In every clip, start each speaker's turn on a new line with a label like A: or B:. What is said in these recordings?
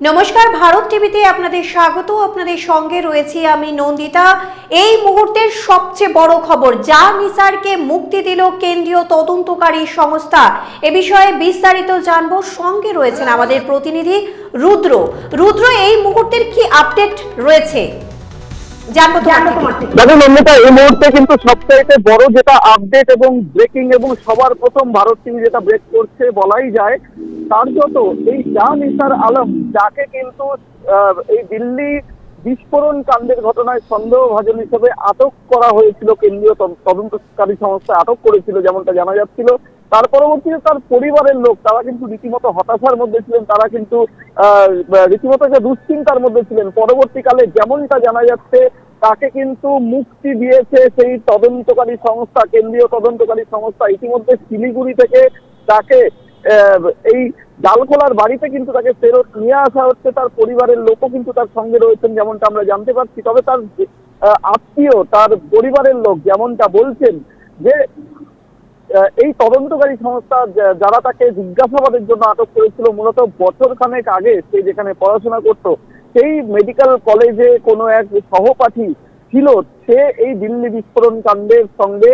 A: নমস্কার, ভারত টিভিতে আপনাদের স্বাগত। আপনাদের সঙ্গে রয়েছি আমি নন্দিতা। এই মুহূর্তের সবচেয়ে বড় খবর, যা নিসারকে মুক্তি দিল কেন্দ্রীয় তদন্তকারী সংস্থা। এ বিষয়ে বিস্তারিত জানব। সঙ্গে রয়েছেন আমাদের প্রতিনিধি রুদ্র। রুদ্র, এই মুহূর্তের কি আপডেট রয়েছে? জানব তোমার থেকে।
B: দেখো নন্দিতা এই মুহূর্তে কিন্তু সবচাইতে বড় যেটা আপডেট এবং ব্রেকিং এবং সবার প্রথম ভারত টিভি যেটা ব্রেক করছে বলাই যায় তার যত এই জাহ ইসার আলম যাকে কিন্তু আহ, এই দিল্লি বিস্ফোরণ কাণ্ডের ঘটনায় সন্দেহভাজন হিসেবে আটক করা হয়েছিল কেন্দ্রীয় তদন্তকারী সংস্থা। আটক করেছিল যেমনটা জানা যাচ্ছিল। তার পরবর্তীতে তার পরিবারের লোক, তারা কিন্তু রীতিমতো হতাশার মধ্যে ছিলেন। তারা কিন্তু রীতিমতো একটা দুশ্চিন্তার মধ্যে ছিলেন। পরবর্তীকালে যেমনটা জানা যাচ্ছে, তাকে কিন্তু মুক্তি দিয়েছে সেই তদন্তকারী সংস্থা, কেন্দ্রীয় তদন্তকারী সংস্থা। ইতিমধ্যে শিলিগুড়ি থেকে তাকে এই ডালখোলার বাড়িতে কিন্তু তাকে ফেরত নিয়ে আসা হচ্ছে, তার পরিবারের লোকও কিন্তু তার সঙ্গে রয়েছেন যেমনটা আমরা জানতে পারছি। তবে তার আত্মীয়, তার পরিবারের লোক যেমনটা বলছেন যে এই তদন্তকারী সংস্থা যারা তাকে জিজ্ঞাসাবাদের জন্য আটক করেছিল, মূলত বছর খানেক আগে সে যেখানে পড়াশোনা করত, সেই মেডিকেল কলেজে কোনো এক সহপাঠী ছিল, সে এই দিল্লি বিস্ফোরণ কাণ্ডের সঙ্গে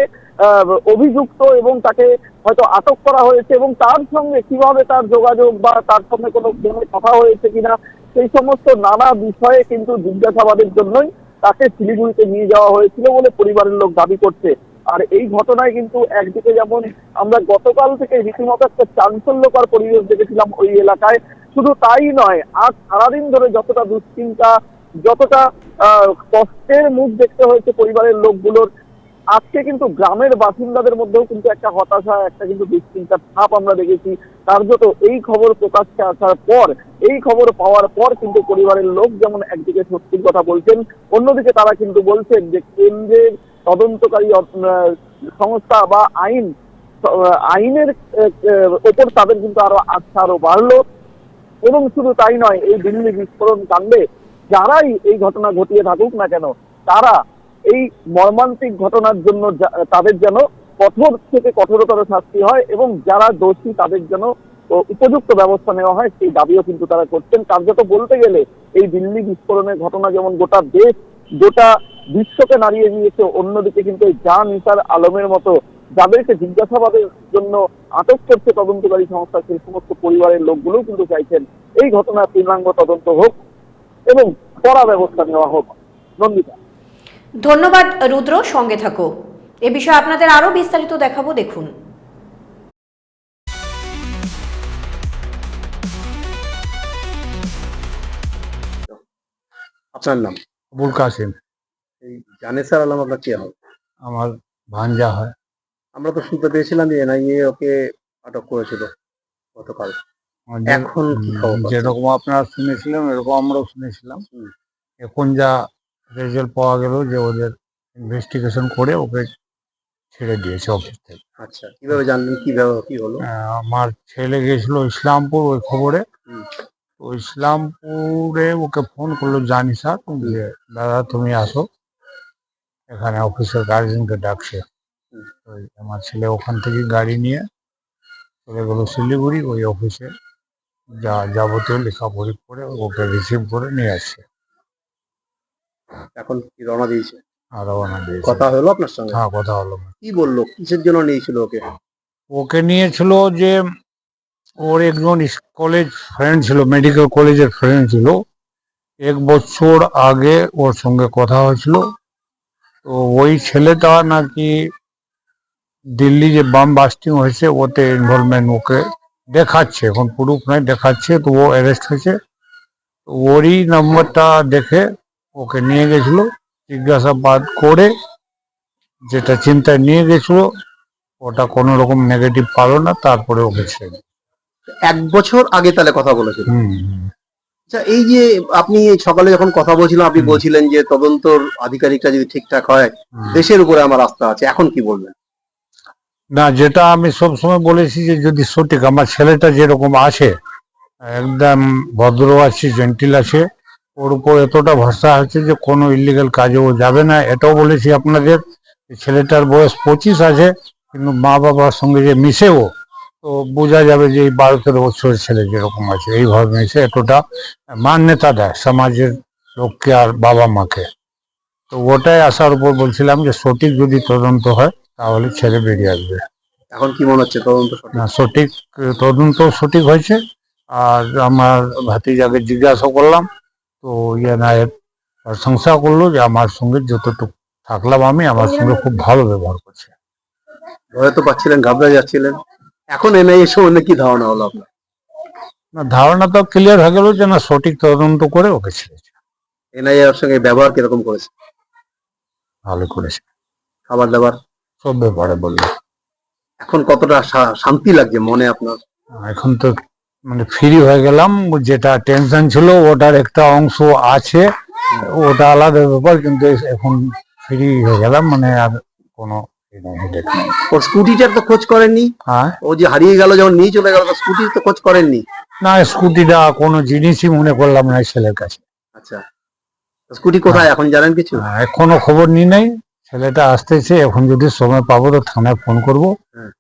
B: অভিযুক্ত এবং তাকে হয়তো আটক করা হয়েছে এবং তার সঙ্গে কীভাবে তার যোগাযোগ বা তার সঙ্গে কোনো ফোনে কথা হয়েছে কিনা, সেই সমস্ত নানা বিষয়ে কিন্তু জিজ্ঞাসাবাদের জন্যই তাকে শিলিগুড়িতে নিয়ে যাওয়া হয়েছিল বলে পরিবারের লোক দাবি করছে। আর এই ঘটনায় কিন্তু একদিকে যেমন আমরা গতকাল থেকে রীতিমতো একটা চাঞ্চল্যকর পরিবেশ দেখেছিলাম ওই এলাকায়, শুধু তাই নয়, আজ সারাদিন ধরে যতটা দুশ্চিন্তা, যতটা কষ্টের মুখ দেখতে হয়েছে পরিবারের লোকগুলোর আজকে কিন্তু গ্রামের বাসিন্দাদের মধ্যেও কিন্তু একটা হতাশা, একটা কিন্তু দুশ্চিন্তার ছাপ আমরা দেখেছি। কার্যত এই খবর প্রকাশ্যে আসার পর, এই খবর পাওয়ার পর কিন্তু পরিবারের লোক যেমন একদিকে সত্যির কথা বলছেন, অন্যদিকে তারা কিন্তু বলছেন যে কেন্দ্রের তদন্তকারী সংস্থা বা আইন, আইনের ওপর তাদের কিন্তু আরও আস্থা আরও বাড়লো। এবং শুধু তাই নয়, এই দিল্লি বিস্ফোরণ কাণ্ডে যারাই এই ঘটনা ঘটিয়ে থাকুক না কেন, তারা এই মর্মান্তিক ঘটনার জন্য তাদের যেন কঠোর থেকে কঠোরতর শাস্তি হয় এবং যারা দোষী তাদের যেন উপযুক্ত ব্যবস্থা নেওয়া হয়, সেই দাবিও কিন্তু তারা করছেন। কার্যত বলতে গেলে এই দিল্লি বিস্ফোরণের ঘটনা যেমন গোটা দেশ, গোটা বিশ্বকে নাড়িয়ে দিয়েছে, অন্যদিকে কিন্তু জাহ নিসার আলমের মতো যাদেরকে জিজ্ঞাসাবাদের জন্য আটক করছে তদন্তকারী সংস্থা, সেই সমস্ত পরিবারের লোকগুলোও কিন্তু চাইছেন এই ঘটনার পূর্ণাঙ্গ তদন্ত হোক এবং কড়া ব্যবস্থা নেওয়া হোক। নন্দিতা।
A: ধন্যবাদ রুদ্র সঙ্গে থাকো। এ বিষয়ে আপনাদের আরও বিস্তারিত দেখাবো দেখুন।
C: আপনার নাম?
D: আবুল কাসিম
C: এই জানেসার আলম আপনার কে হয়?
D: আমার ভাঞ্জা হয়।
C: আমরা তো শুনতে পেয়েছিলাম যে এনআইএ ওকে আটক করেছিল গতকাল। এখন?
D: যেরকম আপনারা শুনেছিলেন এরকম আমরাও শুনেছিলাম। এখন যা রেজাল্ট পাওয়া গেল যে ওদের ইনভেস্টিগেশন করে ওকে ছেড়ে দিয়েছে অফিস থেকে।
C: আচ্ছা কীভাবে জানলেন? কীভাবে কি হলো?
D: আহ, আমার ছেলে গেছিল ইসলামপুর ওই খবরে।
C: হুম।
D: তো ইসলামপুরে ওকে ফোন করল জানি স্যার যে দাদা তুমি আসো। এখানে অফিসের গার্জেনকে ডাকছে।
C: হুম।
D: ওই আমার ছেলে ওখান থেকে গাড়ি নিয়ে চলে গেল শিলিগুড়ি ওই অফিসে যা যাবতীয় লেখা লেখাপড়ি করে ওকে রিসিভ করে নিয়ে আসছে।
C: এখন কি রওনা দিয়েছে?
D: আর রওনা দিয়েছে।
C: কথা হলো আপনার সঙ্গে?
D: হ্যাঁ কথা হলো।
C: কি বলল? কিসের জন্য নিয়েছিল ওকে?
D: ওকে নিয়েছিল যে ওর একজন কলেজ ফ্রেন্ড ছিল মেডিকেল কলেজের ফ্রেন্ড ছিল। এক বছর আগে ওর সঙ্গে কথা হয়েছিল। তো ওই ছেলেটা নাকি দিল্লি যে বাম বাস্টিং হয়েছে ওতে ইনভলভমেন্ট ওকে দেখাচ্ছে। এখন প্রুফ নাই দেখাচ্ছে তো ও অ্যারেস্ট হয়েছে। ওরই নাম্বারটা দেখে ওকে নিয়ে গেছিল জিজ্ঞাসাবাদ করে যেটা চিন্তায় নিয়ে গেছিল ওটা কোনো রকম নেগেটিভ পালো না তারপরে ওকে ছেড়ে
C: এক বছর আগে তাহলে কথা বলেছিল। আচ্ছা এই যে আপনি সকালে যখন কথা বলছিলাম আপনি বলছিলেন যে তদন্তর আধিকারিকটা যদি ঠিকঠাক হয় দেশের উপরে আমার আস্থা আছে এখন কি বলবেন?
D: না যেটা আমি সব সময় বলেছি যে যদি সঠিক আমার ছেলেটা যেরকম আছে একদম ভদ্র আছে জেন্টিল আছে ওর উপর এতটা ভরসা আছে যে কোনো ইলিগাল কাজে ও যাবে না এটাও বলেছি আপনাদের ছেলেটার বয়স পঁচিশ আছে কিন্তু মা বাবার সঙ্গে যে মিশে ও তো বোঝা যাবে যে এই বারো তেরো বছরের ছেলে যেরকম আছে এইভাবে এসে এতটা মান্যতা দেয় সমাজের লোককে আর বাবা মাকে। তো ওটাই আসার উপর বলছিলাম যে সঠিক যদি তদন্ত হয় তাহলে ছেলে বেরিয়ে আসবে।
C: এখন কি মনে হচ্ছে তদন্ত সঠিক?
D: না সঠিক তদন্ত সঠিক হয়েছে। আর আমার ভাতিজাকে জিজ্ঞাসা করলাম তো ইয়ে প্রশংসা করল যে আমার সঙ্গে যতটুকু থাকলাম আমি আমার সঙ্গে খুব ভালো ব্যবহার করছে।
C: ভয় তো পাচ্ছিলেন ঘাবড়ে যাচ্ছিলেন। এখন এনআইএ সম্বন্ধে কি ধারণা হলো আপনার?
D: না ধারণা তো ক্লিয়ার হয়ে গেল যে না সঠিক তদন্ত করে ওকে ছেড়েছে
C: এনআইএ এর সঙ্গে ব্যবহার কীরকম করেছে?
D: ভালো করেছে।
C: খাবার দাবার?
D: সব ব্যাপারে বলল।
C: এখন কতটা শান্তি লাগছে মনে আপনার?
D: এখন তো মানে ফ্রি হয়ে গেলাম যেটা টেনশন ছিল ওটার একটা অংশ আছে ওটা আলাদা ব্যাপার কিন্তু এখন ফ্রি হয়ে গেলাম মানে আর কোনো ই নেই,
C: ওর স্কুটিটার তো খোঁজ করেননি?
D: হ্যাঁ?
C: ও যে হারিয়ে গেল যখন নিয়ে চলে গেল স্কুটির তো খোঁজ করেননি?
D: না স্কুটিটা কোনো জিনিসই মনে করলাম না ছেলের কাছে।
C: আচ্ছা। স্কুটি কোথায় এখন জানেন কিছু?
D: আহ, এখনও খবর নি নাই ছেলেটা আসতেছে এখন যদি সময় পাবো তো থানায় ফোন করব।
C: হ্যাঁ।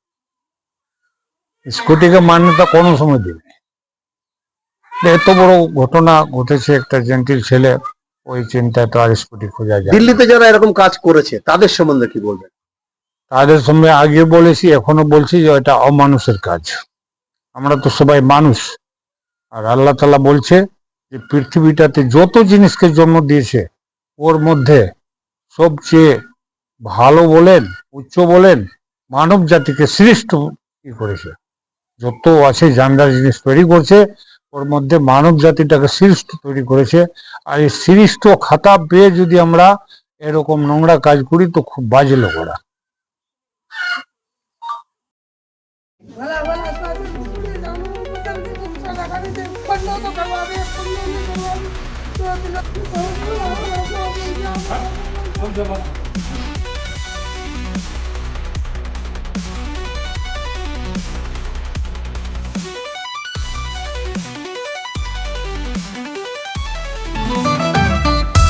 D: স্কুটিকে মান্যতা কোনো সময় দিবে। এত বড় ঘটনা ঘটেছে একটা জেন্টিল ছেলে ওই চিন্তায় তো আর স্কুটি খোঁজা যায়।
C: দিল্লিতে যারা এরকম কাজ করেছে তাদের সম্বন্ধে কি বলবেন?
D: তাদের সঙ্গে আগে বলেছি এখনও বলছি যে এটা অমানুষের কাজ। আমরা তো সবাই মানুষ। আর আল্লাহ তালা বলছে যে পৃথিবীটাতে যত জিনিসকে জন্ম দিয়েছে ওর মধ্যে সবচেয়ে ভালো বলেন উচ্চ বলেন মানব জাতিকে সৃষ্ট কি করেছে? যত আছে জানদার জিনিস তৈরি করছে ওর মধ্যে মানব জাতিটাকে সৃষ্ট তৈরি করেছে। আর এই সৃষ্ট খাতা পেয়ে যদি আমরা এরকম নোংরা কাজ করি, তো খুব বাজে লোক ওরা।
E: भला